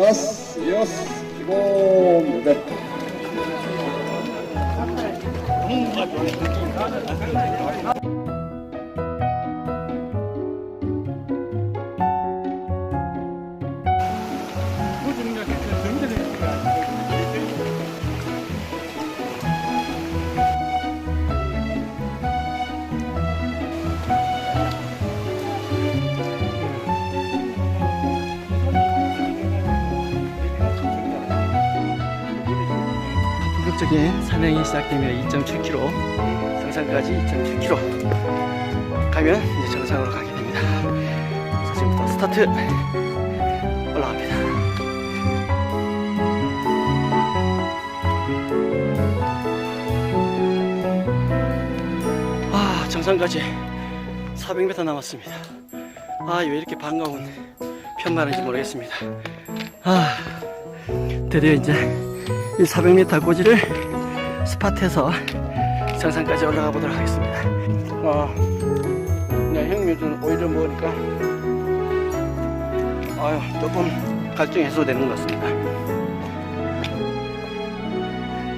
ますよし行こうみい。 격적인 산행이 시작되면 2.7km, 정상까지 2.7km 가면 이제 정상으로 가게 됩니다. 지금부터 스타트 올라갑니다. 아, 정상까지 400m 남았습니다. 아, 왜 이렇게 반가운 편말인지 모르겠습니다. 아, 드디어 이제 이 400m 고지를 스팟에서 정상까지 올라가 보도록 하겠습니다. 아, 네, 형님은 오히려 먹으니까 아유 조금 갈증 해소되는 것 같습니다.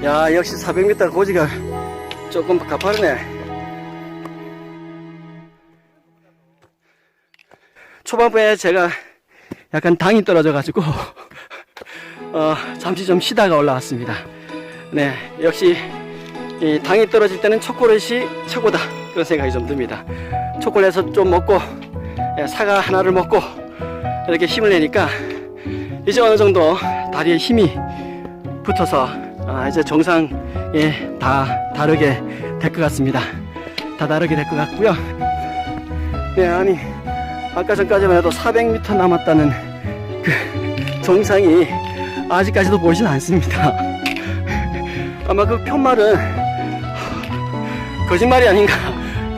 야 역시 400m 고지가 조금 가파르네. 초반부에 제가 약간 당이 떨어져가지고 어, 잠시 좀 쉬다가 올라왔습니다. 네, 역시 이 당이 떨어질 때는 초콜릿이 최고다 그런 생각이 좀 듭니다. 초콜릿을 좀 먹고 예, 사과 하나를 먹고 이렇게 힘을 내니까 이제 어느 정도 다리에 힘이 붙어서 아, 이제 정상에 다 다르게 될 것 같습니다. 다 다르게 될 것 같고요. 네, 아니 아까 전까지만 해도 400m 남았다는 그 정상이 아직까지도 보이진 않습니다. 아마 그 편말은 거짓말이 아닌가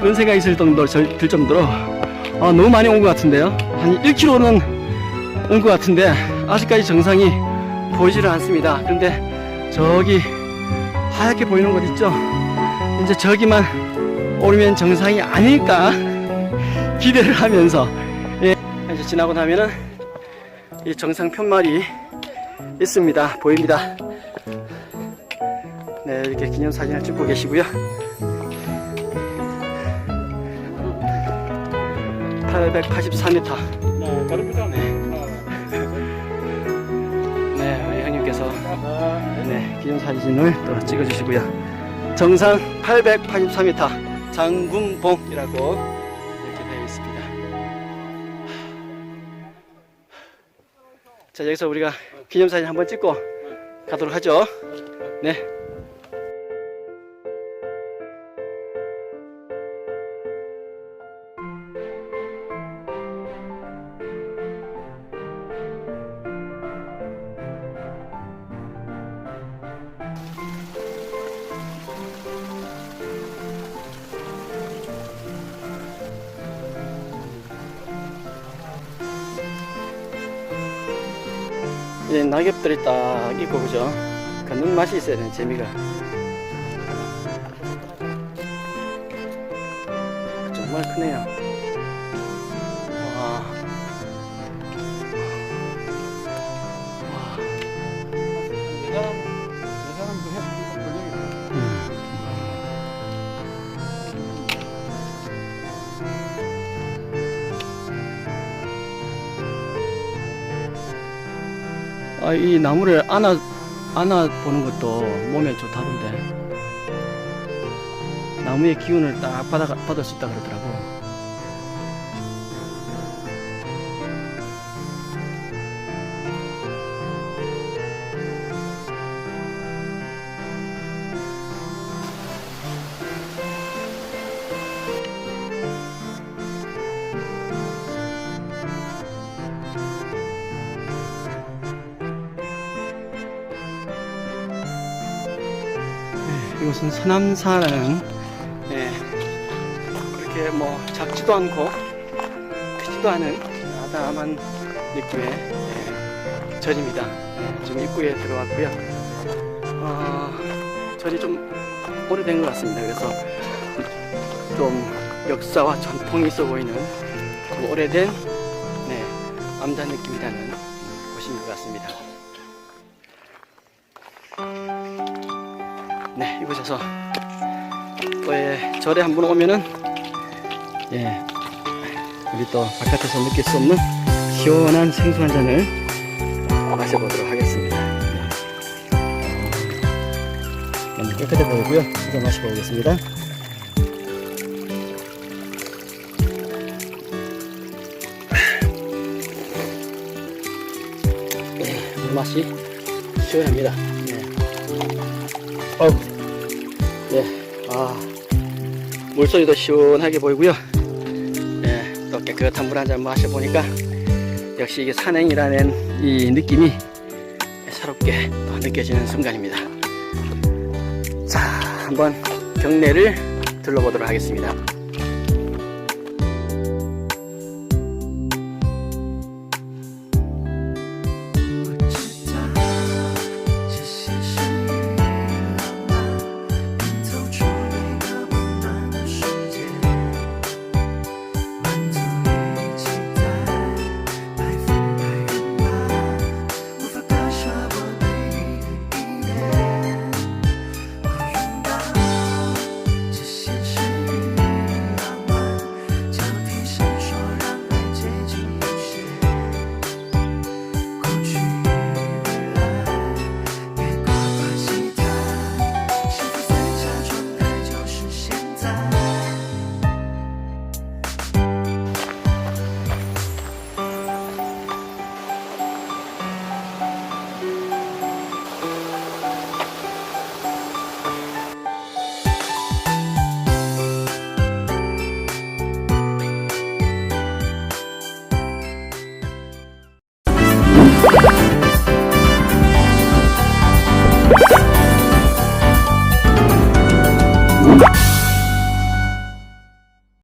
그런 생각이 들 정도로, 들 정도로 아, 너무 많이 온 것 같은데요. 한 1km는 온 것 같은데 아직까지 정상이 보이지를 않습니다. 그런데 저기 하얗게 보이는 곳 있죠? 이제 저기만 오르면 정상이 아닐까 기대를 하면서 예, 이제 지나고 나면은 이 정상 편말이 있습니다. 보입니다. 네, 이렇게 기념사진을 찍고 계시고요. 884m. 네, 우리 형님께서 네, 기념사진을 또 찍어주시고요. 정상 883m 장군봉이라고 자, 여기서 우리가 기념사진 한번 찍고 가도록 하죠. 네. 이제 낙엽들이 딱 있고 그죠? 걷는 맛이 있어야 되는 재미가 정말 크네요 아, 이 나무를 안아, 안아 보는 것도 몸에 좋다던데. 나무의 기운을 딱 받아, 받을 수 있다 그러더라고. 이곳은 서남사라는 예, 그렇게 뭐 작지도 않고 크지도 않은 아담한 느낌의 예, 절입니다. 예, 지금 입구에 들어왔고요. 어, 절이 좀 오래된 것 같습니다. 그래서 좀 역사와 전통이 있어 보이는 좀 오래된 네, 암자 느낌이 나는 곳입니다. 곳인 것 같습니다. 네, 이곳에서 또 예, 절에 한 번 오면은 예, 우리 또 바깥에서 느낄 수 없는 시원한 생수 한 잔을 마셔보도록 하겠습니다. 네. 어, 너무 깨끗해 보이고요. 한잔 마셔보겠습니다. 네, 물 맛이 시원합니다. 네. 어우, 네, 아, 물소리도 시원하게 보이고요. 네, 또 깨끗한 물 한 잔 마셔보니까 역시 이게 산행이라는 이 느낌이 새롭게 또 느껴지는 순간입니다. 자, 한번 경내를 둘러보도록 하겠습니다.